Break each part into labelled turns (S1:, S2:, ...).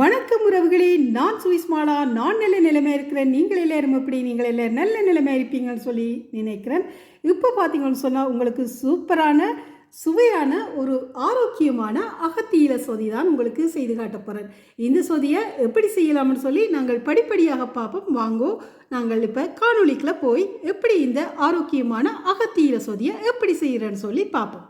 S1: வணக்கம் உறவுகளே நான் சுவிஸ்மாலா. நான் நல்ல நிலைமை இருக்கிறேன். நீங்கள் எல்லாரும் எப்படி? நீங்கள் எல்லாரும் நல்ல நிலைமை இருப்பீங்கன்னு சொல்லி நினைக்கிறேன். இப்போ பார்த்தீங்கன்னு சொன்னால் உங்களுக்கு சூப்பரான சுவையான ஒரு ஆரோக்கியமான அகத்தியில சொதி தான் உங்களுக்கு செய்து காட்ட போகிறேன் இந்த சொதியை எப்படி செய்யலாம்னு சொல்லி நாங்கள் படிப்படியாக பார்ப்போம். வாங்கோ நாங்கள் இப்போ காணொலிக்கில் போய் எப்படி இந்த ஆரோக்கியமான அகத்தியில சொதியை எப்படி செய்கிறேன்னு சொல்லி பார்ப்போம்.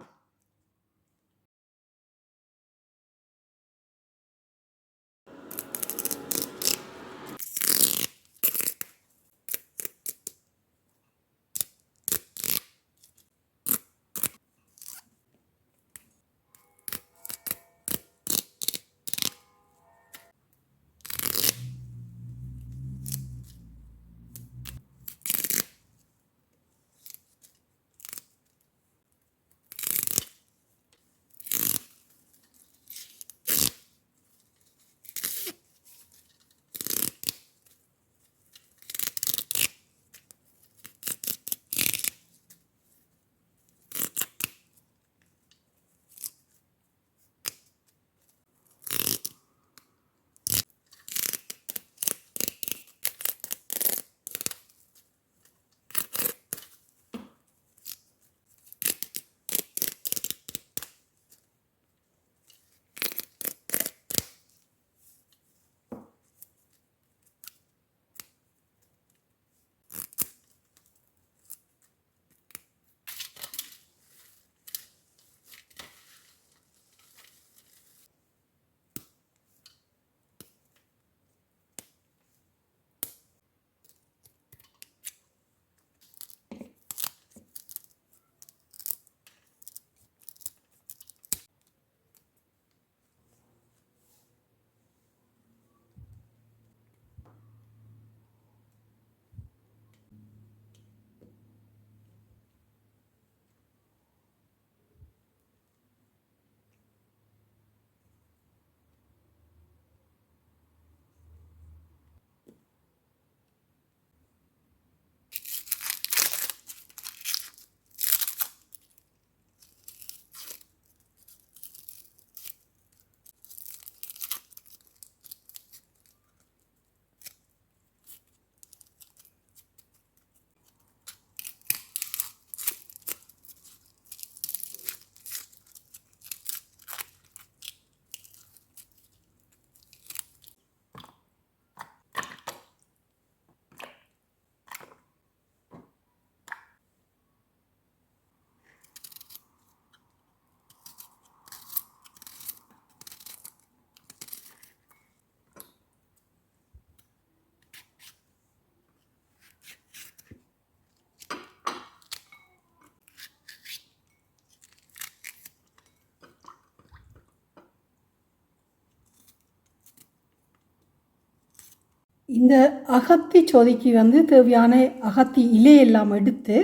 S1: இந்த அகத்தி சொதிக்கு வந்து தேவையான அகத்தி இலையெல்லாம் எடுத்து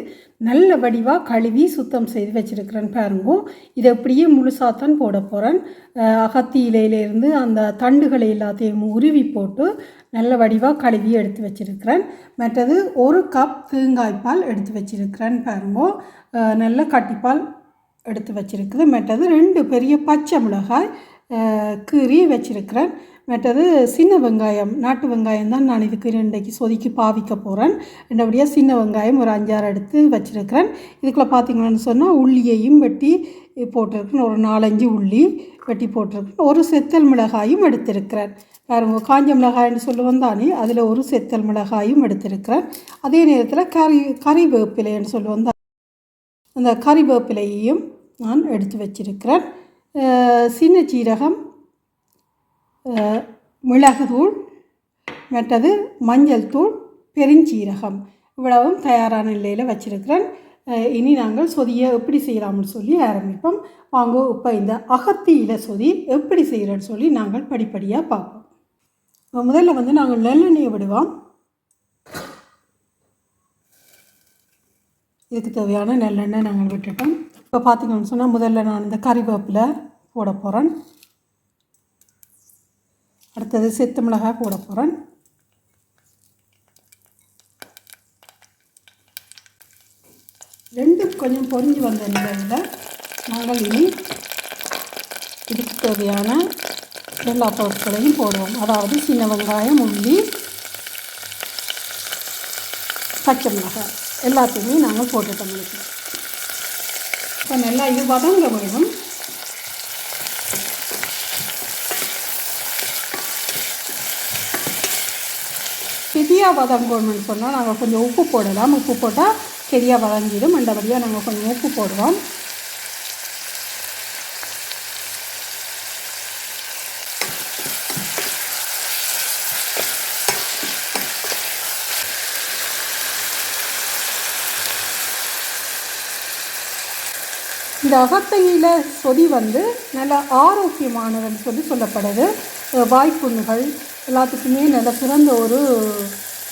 S1: நல்ல வடிவாக கழுவி சுத்தம் செய்து வச்சுருக்கிறேன் பாருங்கோ. இதை அப்படியே முழுசாத்தான் போட போகிறேன் அகத்தி இலையிலேருந்து அந்த தண்டுகளை எல்லாத்தையும் உருவி போட்டு நல்ல வடிவாக கழுவி எடுத்து வச்சுருக்கிறேன். மற்றது ஒரு கப் தேங்காய்ப்பால் எடுத்து வச்சுருக்கிறேன் பாருங்கோ. நல்ல கட்டிப்பால் எடுத்து வச்சுருக்குது. மற்றது ரெண்டு பெரிய பச்சை மிளகாய் கீறி வச்சுருக்கிறேன். மற்றது சின்ன வெங்காயம் நாட்டு வெங்காயம் தான் நான் இதுக்கு ரெண்டைக்கு சொதுக்கி பாவிக்க போகிறேன் ரெண்டபடியாக சின்ன வெங்காயம் ஒரு அஞ்சாறு எடுத்து வச்சுருக்கிறேன். இதுக்குள்ளே பார்த்தீங்கன்னு சொன்னால் உள்ளியையும் வெட்டி போட்டிருக்கேன் ஒரு நாலஞ்சு உள்ளி வெட்டி போட்டிருக்கேன் ஒரு செத்தல் மிளகாயும் எடுத்திருக்கிறேன். பாருங்க காஞ்ச மிளகாய்னு சொல்லுவோம் தானே அதில் ஒரு செத்தல் மிளகாயும் எடுத்திருக்கிறேன். அதே நேரத்தில் கறி கறிவேப்பிலைன்னு சொல்லுவோம் தான் அந்த கறிவேப்பிலையையும் நான் எடுத்து வச்சிருக்கிறேன். சின்ன சீரகம் மிளகுதூள் மற்றது மஞ்சள் தூள் பெருஞ்சீரகம். இவ்வளவும் தயாரான நிலையில் வச்சுருக்கிறேன். இனி நாங்கள் சொதியை எப்படி செய்யலாம்னு சொல்லி ஆரம்பிப்போம். வாங்க இப்போ இந்த அகத்தியில் சொதி எப்படி செய்கிறேன்னு சொல்லி நாங்கள் படிப்படியாக பார்ப்போம். இப்போ முதல்ல வந்து நாங்கள் நல்லெண்ணெயை விடுவோம். இதுக்கு தேவையான நல்லெண்ணெய் நாங்கள் விட்டுட்டோம். இப்போ பார்த்தீங்கன்னு சொன்னால் முதல்ல நான் இந்த கறிவேப்பிலை போட போகிறேன். அடுத்தது செத்து மிளகாய் போட போகிறேன் ரெண்டும் கொஞ்சம் பொரிஞ்சு வந்த நிலையில் நாங்கள் இனி இதுக்கு தேவையான எல்லா பொருட்களையும் போடுவோம். அதாவது சின்ன வெங்காயம் உள்ளி பச்சை மிளகாய் எல்லாத்தையுமே நாங்கள் போட்டுட்டோம். இப்போ நல்லா இது வதங்க வேணும். பதம் வதங்கணும்னு சொன்னால் நாங்கள் கொஞ்சம் உப்பு போடலாம். உப்பு போட்டால் கெரியா வதங்கிடும். மண்டபடியாக நாங்கள் கொஞ்சம் உப்பு போடுவோம் இந்த அகத்தையில் சொதி வந்து நல்ல ஆரோக்கியமானதுன்னு சொல்லி சொல்லப்படுது. வாய்ப்புண்ணுகள் எல்லாத்துக்குமே நல்ல சிறந்த ஒரு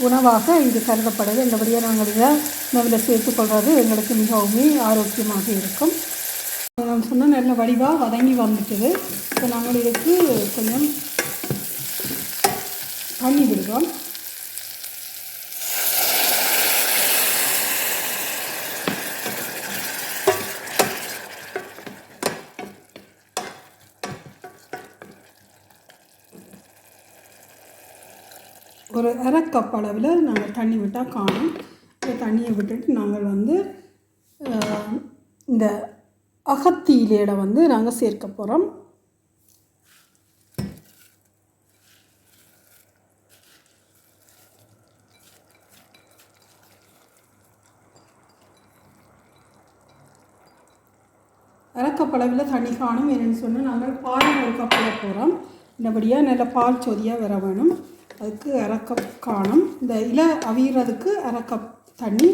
S1: உணவாக இது கருதப்படுது இந்தபடியாக நாங்கள் இதை உணவில் சேர்த்துக்கொள்வது எங்களுக்கு மிகவும் ஆரோக்கியமாக இருக்கும். நான் சொன்ன நல்ல வடிவாக வதங்கி வந்துட்டுது. இப்போ நாங்கள் இதுக்கு கொஞ்சம் தண்ணி விடுவோம் ஒரு அரை கப் அளவில் நாங்கள் தண்ணி விட்டால் காணும். தண்ணியை விட்டுட்டு நாங்கள் வந்து இந்த அகத்தி வந்து நாங்கள் சேர்க்க போகிறோம் அரைக்கப்பளவில் தண்ணி காணும் என்னென்னு சொன்னால் நாங்கள் பால் ஒரு கப்பில் போகிறோம் இந்தபடியாக நல்ல பால் சொதியாக வர வேணும். அதுக்கு அரை காணம் காணும். இந்த இலை அவியறதுக்கு அரை தண்ணி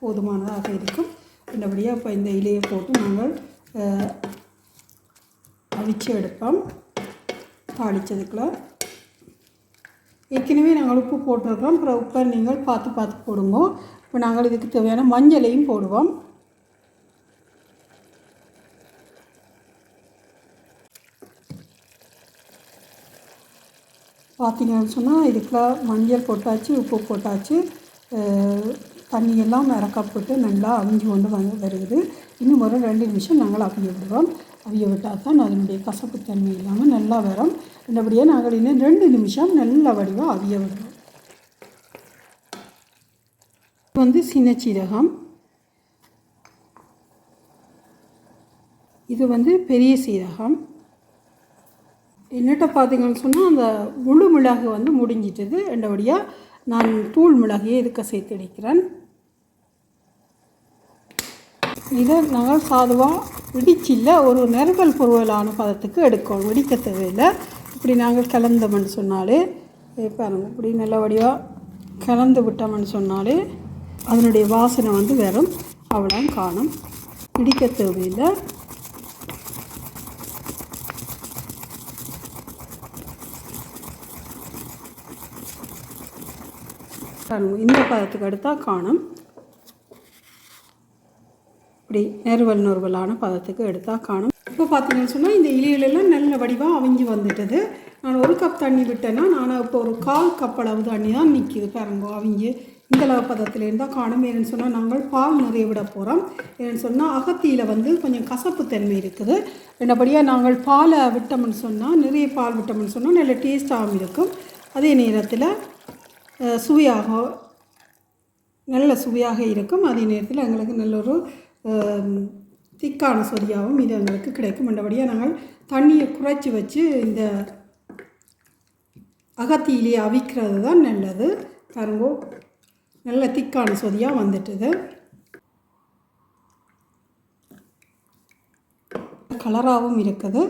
S1: போதுமானதாக இருக்கும். இந்தபடியாக இப்போ இந்த இலையை போட்டு நாங்கள் அவிச்சு எடுப்போம். தாளித்ததுக்குள்ள ஏற்கனவே நாங்கள் உப்பு போட்டிருக்கிறோம். அப்புறம் உப்பை நீங்கள் பார்த்து பார்த்து போடுங்க. இப்போ நாங்கள் இதுக்கு தேவையான மஞ்சளையும் போடுவோம். பார்த்தீங்கன்னு சொன்னால் இதுக்குள்ள மஞ்சள் போட்டாச்சு உப்பு போட்டாச்சு. தண்ணியெல்லாம் தண்ணி போட்டு நல்லா அவிஞ்சு கொண்டு வந்து வருது. இன்னும் ஒரு ரெண்டு நிமிஷம் நாங்கள் அவிய விடுவோம் அவிய விட்டால் தான் அதனுடைய கசப்புத்தன்மை இல்லாமல் நல்லா வரும். நல்லபடியாக நாங்கள் இன்னும் ரெண்டு நிமிஷம் நல்ல வடிவாக அவிய விடுவோம் இது வந்து சின்ன சீரகம் இது வந்து பெரிய சீரகம். என்னட்ட பார்த்தீங்கன்னு சொன்னால் அந்த முழு மிளகு வந்து முடிஞ்சிட்டது. ரெண்டபடியாக நான் தூள் மிளகையை இதுக்க சேர்த்து அடிக்கிறேன் இதை நாங்கள் சாதுவாக இடிச்சில்ல ஒரு நெருங்கல் பொருவலான பதத்துக்கு எடுக்கணும். இடிக்க தேவையில்லை. இப்படி நாங்கள் கலந்தோம்னு சொன்னாலே பாருங்கள் பாருங்க இப்படி நல்லபடியாக கலந்து விட்டோம்னு சொன்னாலே அதனுடைய வாசனை வந்து வெறும் அவ்வளோ காணும். இடிக்க தேவையில்லை. இந்த பதத்துக்கு எடுத்தால் காணும். இப்படி நெருவல் நொறுவலான பதத்துக்கு எடுத்தால் காணும். இப்போ பார்த்தீங்கன்னு சொன்னால் இந்த இலையிலெல்லாம் நல்ல வடிவாக அவிஞ்சு வந்துட்டது. நான் ஒரு கப் தண்ணி விட்டேன்னா நான் இப்போ ஒரு கால் கப் அளவு தண்ணி தான் நிற்கிது பாருங்க அவிஞ்சு. இந்த அளவு பதத்தில் இருந்தால் காணும். ஏன்னு சொன்னால் நாங்கள் பால் நிறைய விட போகிறோம் ஏன்னு சொன்னால் அகத்தியில் வந்து கொஞ்சம் கசப்பு தன்மை இருக்குது. என்னபடியாக நாங்கள் பாலை விட்டோம்னு சொன்னால் நிறைய பால் விட்டோம்னு சொன்னால் நல்ல டேஸ்ட்டாகவும் இருக்கும். அதே நேரத்தில் சுவையாக நல்ல சுவையாக இருக்கும். அதே நேரத்தில் எங்களுக்கு நல்ல ஒரு திக்கான சொதியாகவும் இது எங்களுக்கு கிடைக்கும். மற்றபடியாக நாங்கள் தண்ணியை குறைச்சி வச்சு இந்த அகத்தியிலே அவிக்கிறது தான் நல்லது. பாருங்கோ நல்ல திக்கான சொதியாக வந்துட்டுது. கலராகவும் இருக்குது.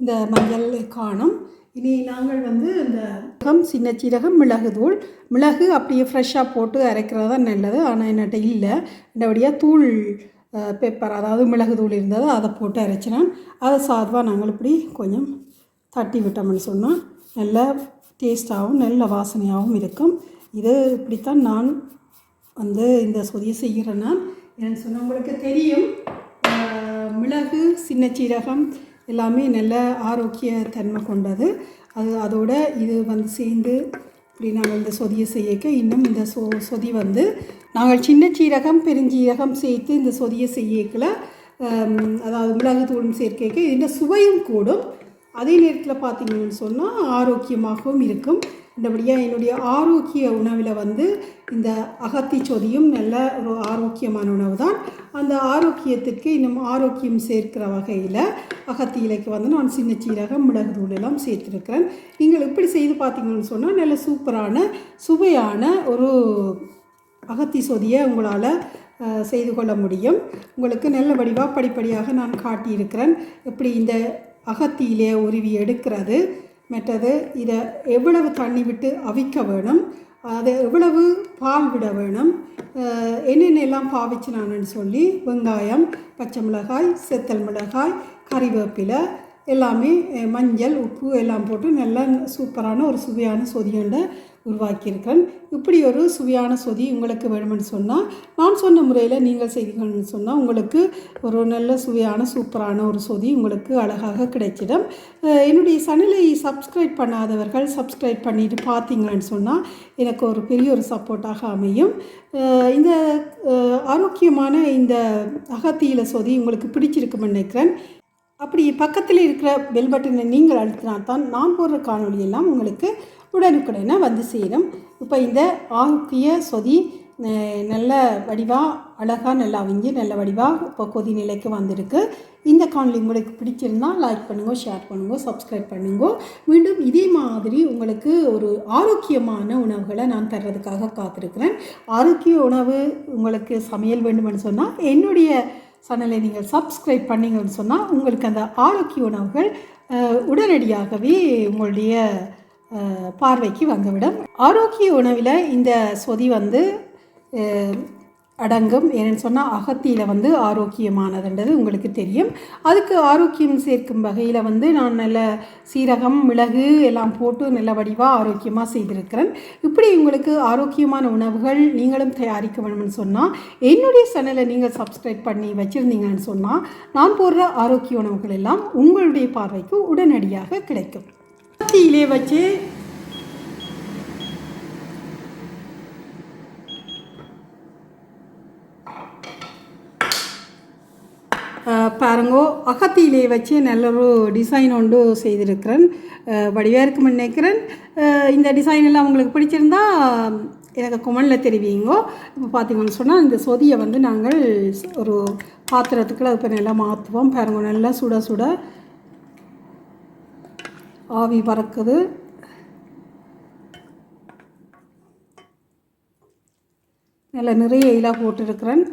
S1: இந்த மஞ்சள் காணும். இனி நாங்கள் வந்து இந்த சீரகம் சின்ன சீரகம் மிளகு தூள். மிளகு அப்படியே ஃப்ரெஷ்ஷாக போட்டு அரைக்கிறது தான் நல்லது. ஆனால் என்னட்ட இல்லை. இந்தபடியாக தூள் பெப்பர் அதாவது மிளகு தூள் இருந்தது அதை போட்டு அரைச்சினேன் அதை சாதுவாக நாங்கள் இப்படி கொஞ்சம் தட்டி விட்டோம்னு சொன்னால் நல்ல டேஸ்ட்டாகவும் நல்ல வாசனையாகவும் இருக்கும். இது இப்படித்தான் நான் வந்து இந்த சொதியை செய்கிறேன் நான். ஏன்னு சொன்னால் உங்களுக்கு தெரியும் மிளகு சின்ன சீரகம் எல்லாமே நல்ல ஆரோக்கிய தன்மை கொண்டது. அது அதோட இது வந்து சேர்ந்து இப்படி நாங்கள் இந்த சொதியை செய்யக்க இன்னும் இந்த சொ சொதி வந்து நாங்கள் சின்ன சீரகம் பெருஞ்சீரகம் சேர்த்து இந்த சொதியை செய்யக்கல. அதாவது மிளகு தூளும் சேர்க்க இந்த சுவையும் கூடும். அதே நேரத்தில் பார்த்தீங்கன்னு சொன்னால் ஆரோக்கியமாகவும் இருக்கும். இந்தபடியாக என்னுடைய ஆரோக்கிய உணவில் வந்து இந்த அகத்திச்சொதியும் நல்ல ஒரு ஆரோக்கியமான உணவு தான் அந்த ஆரோக்கியத்துக்கு இன்னும் ஆரோக்கியம் சேர்க்கிற வகையில் அகத்தி இலைக்கு வந்து நான் சின்ன சீரகம் மிளகு தூள் எல்லாம் சேர்த்துருக்கிறேன். நீங்கள் இப்படி செய்து பார்த்தீங்கன்னு சொன்னால் நல்ல சூப்பரான சுவையான ஒரு அகத்தி சொதியை உங்களால் செய்து கொள்ள முடியும். உங்களுக்கு நல்ல வடிவாக படிப்படியாக நான் காட்டியிருக்கிறேன். எப்படி இந்த அகத்தியிலே உருவி எடுக்கிறது மற்றது இதை எவ்வளவு தண்ணி விட்டு அவிக்க வேணும் அதை எவ்வளவு பால் விட வேணும் என்னென்ன எல்லாம் பாவிச்சு சொல்லி வெங்காயம் பச்சை மிளகாய் செத்தல் மிளகாய் கறிவேப்பிலை எல்லாமே மஞ்சள் உப்பு எல்லாம் போட்டு நல்லா சூப்பரான ஒரு சுவையான சொதியண்டை உருவாக்கியிருக்கிறேன். இப்படி ஒரு சுவையான சொதி உங்களுக்கு வேணும்னு சொன்னால் நான் சொன்ன முறையில் நீங்கள் செய்தீங்கன்னு சொன்னால் உங்களுக்கு ஒரு நல்ல சுவையான சூப்பரான ஒரு சொதி உங்களுக்கு அழகாக கிடைச்சிடும். என்னுடைய சேனலை சப்ஸ்கிரைப் பண்ணாதவர்கள் சப்ஸ்கிரைப் பண்ணிட்டு பார்த்தீங்கன்னு சொன்னால் எனக்கு ஒரு பெரிய ஒரு சப்போர்ட்டாக அமையும். இந்த ஆரோக்கியமான இந்த அகத்தியில சொதி உங்களுக்கு பிடிச்சிருக்குன்னு நினைக்கிறேன். அப்படி பக்கத்தில் இருக்கிற பெல் பட்டனை நீங்கள் அழுத்தினா தான் நான் போடுற காணொளி எல்லாம் உங்களுக்கு உடனுக்குடனே வந்து சேரும். இப்போ இந்த ஆரோக்கிய சொதி நல்ல வடிவாக அழகாக நல்லா அவிஞ்சு நல்ல வடிவாக இப்போ கொதி நிலைக்கு வந்திருக்கு. இந்த காணொலி உங்களுக்கு பிடிச்சிருந்தா லைக் பண்ணுங்க ஷேர் பண்ணுங்க சப்ஸ்கிரைப் பண்ணுங்கள் மீண்டும் இதே மாதிரி உங்களுக்கு ஒரு ஆரோக்கியமான உணவுகளை நான் தர்றதுக்காக காத்திருக்கிறேன். ஆரோக்கிய உணவு உங்களுக்கு சமையல் வேண்டுமென்னு சொன்னால் என்னுடைய சேனலை நீங்கள் சப்ஸ்கிரைப் பண்ணீங்கன்னு சொன்னால் உங்களுக்கு அந்த ஆரோக்கிய உணவுகள் உடனடியாகவே உங்களுடைய பார்வைக்கு வந்துவிடும் ஆரோக்கிய உணவில் இந்த சொதி வந்து அடங்கும். ஏன்னு சொன்னால் அகத்தியில் வந்து ஆரோக்கியமானதுன்றது உங்களுக்கு தெரியும். அதுக்கு ஆரோக்கியம் சேர்க்கும் வகையில் வந்து நான் நல்ல சீரகம் மிளகு எல்லாம் போட்டு நல்ல வடிவாக ஆரோக்கியமாக செய்திருக்கிறேன். இப்படி உங்களுக்கு ஆரோக்கியமான உணவுகள் நீங்களும் தயாரிக்க வேணும்னு சொன்னால் என்னுடைய சேனலை நீங்கள் சப்ஸ்கிரைப் பண்ணி வச்சுருந்தீங்கன்னு சொன்னால் நான் போடுற ஆரோக்கிய உணவுகள் எல்லாம் உங்களுடைய பார்வைக்கு உடனடியாக கிடைக்கும். மத்தியிலே வச்சு பாருங்கோ அகத்தியிலே வச்சு நல்ல ஒரு டிசைன் ஒன்று செய்திருக்கிறேன். அஹ் வடிவாக இருக்கும்னு நினைக்கிறேன் இந்த டிசைன் எல்லாம் உங்களுக்கு பிடிச்சிருந்தா எனக்கு கொமனில் தெரிவிங்கோ. இப்போ பார்த்தீங்கன்னு சொன்னால் இந்த சொதியை வந்து நாங்கள் ஒரு பாத்திரத்துக்குள்ள இப்போ நல்லா மாற்றுவோம். பாருங்க நல்லா சுட சுட ஆவி பறக்குது. நல்ல நிறைய இலா போட்டிருக்கிறேன்.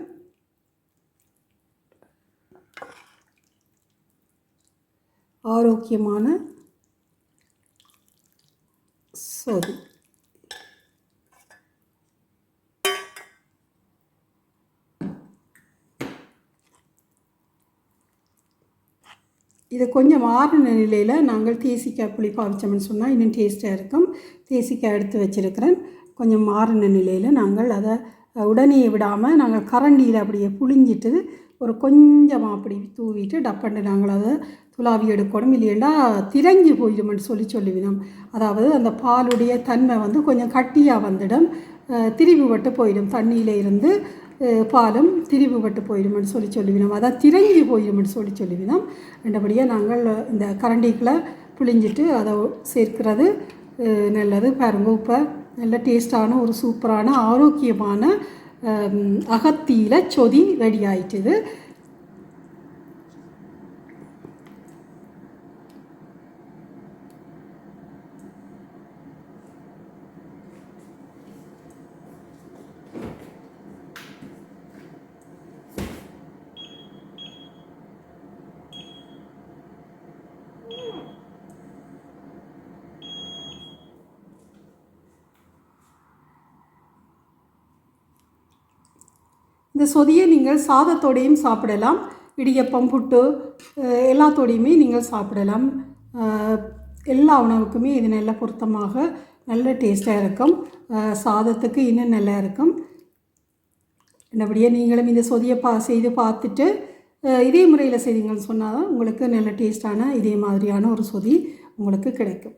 S1: ஆரோக்கியமான சோதி இது கொஞ்சம் ஆறின நிலையில் நாங்கள் தேசிக்காய் புளி பாவிச்சோம்னு சொன்னால் இன்னும் டேஸ்ட்டாக இருக்கும். தேசிக்காய் எடுத்து வச்சுருக்கிறேன். கொஞ்சம் மாறின நிலையில் நாங்கள் அதை உடனே விடாமல் நாங்கள் கரண்டியில் அப்படியே புழிஞ்சிட்டு ஒரு கொஞ்சமாக அப்படி தூவிட்டு டப்பண்டு நாங்கள் அதை துளாவி எடுக்கணும். இல்லையண்டா திரங்கி போயிடும்னு சொல்லி சொல்லிவிடும். அதாவது அந்த பாலுடைய தன்மை வந்து கொஞ்சம் கட்டியாக வந்துடும். அஹ் திரிவு போயிடும். தண்ணியில் இருந்து பாலும் திரிவுபட்டு போயிடுமென்னு போயிடும்னு சொல்லி சொல்லிவிடும் அதான் திரங்கி போயிடும்னு சொல்லி சொல்லிவிடும் ரெண்டபடியாக நாங்கள் இந்த கரண்டிக்குள்ளே புழிஞ்சிட்டு அதை சேர்க்கிறது நல்லது பாருங்க இப்போ நல்ல டேஸ்டான ஒரு சூப்பரான ஆரோக்கியமான அகத்தியில் சொதி ரெடி ஆயிட்டுது இந்த சொதியை நீங்கள் சாதத்தோடையும் சாப்பிடலாம். இடியப்பம் புட்டு எல்லாத்தோடையுமே நீங்கள் சாப்பிடலாம். எல்லா உணவுக்குமே இது நல்ல பொருத்தமாக நல்ல டேஸ்ட்டாக இருக்கும். சாதத்துக்கு இன்னும் நல்லா இருக்கும். என்னபடியே நீங்களும் இந்த சொதியை பா செய்து பார்த்துட்டு இதே முறையில் செய்தீங்கன்னு சொன்னால் தான் உங்களுக்கு நல்ல டேஸ்ட்டான இதே மாதிரியான ஒரு சொதி உங்களுக்கு கிடைக்கும்.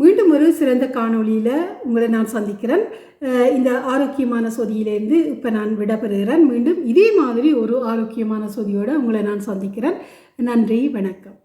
S1: மீண்டும் ஒரு சிறந்த காணொளியில் உங்களை நான் சந்திக்கிறேன். இந்த ஆரோக்கியமான சொதியிலேருந்து இப்போ நான் விடப்பெறுகிறேன் மீண்டும் இதே மாதிரி ஒரு ஆரோக்கியமான சொதியோடு உங்களை நான் சந்திக்கிறேன். நன்றி வணக்கம்.